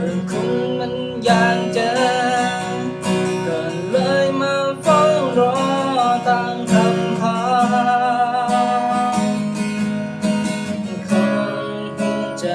ก็คงมันอยากเจอก็เลยมาเฝ้ารอตามคำขอของหัวใจ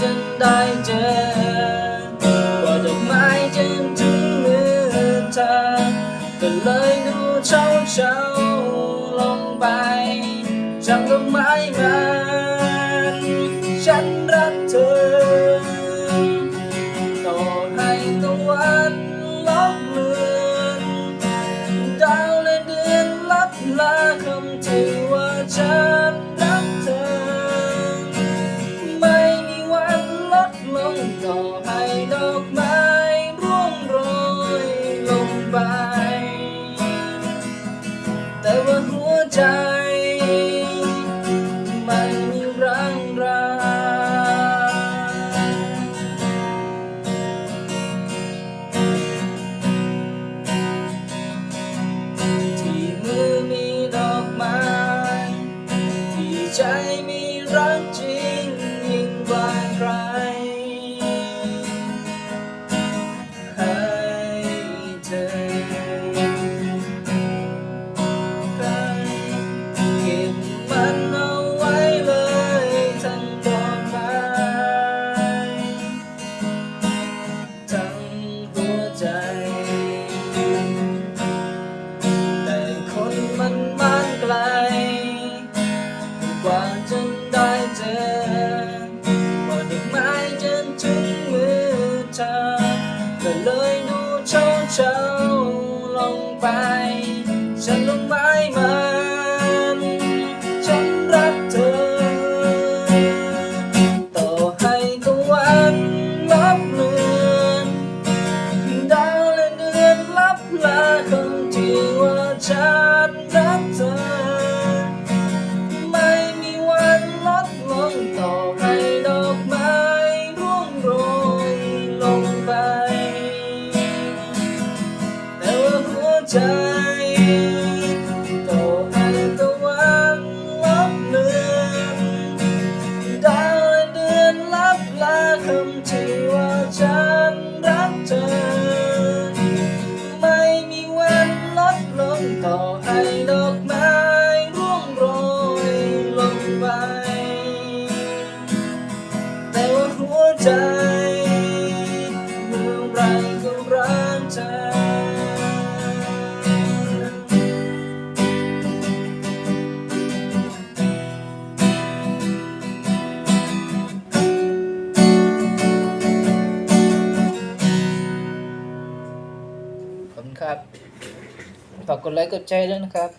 จะได้เจอกว่าดอกไม้จะถึงมือเธอก็เลยดูเช้าเช้าลงไปจังดอกไม้มา คนมันบ้านไกล กว่าจะได้เจอพอดอกไม้จนถึงมือเธอ ก็เลยดูเช้าเช้าลงไป ฉันลงไม้มันฉันรักเธอ ต่อให้ตะวันลับเลือนดาวและเดือนลับลาคำที่ ใจต่อให้ตะวันลับเลือนดาวและเดือนลับลาคำที่ว่าฉันรักเธอ ไม่มีวันลดลงต่อให้ดอกไม้ร่วงโรยลงไป แต่ว่าหัวใจเมื่อไรก็รักเธอ ครับฝากกดไลค์กดแชร์ด้วยนะครับ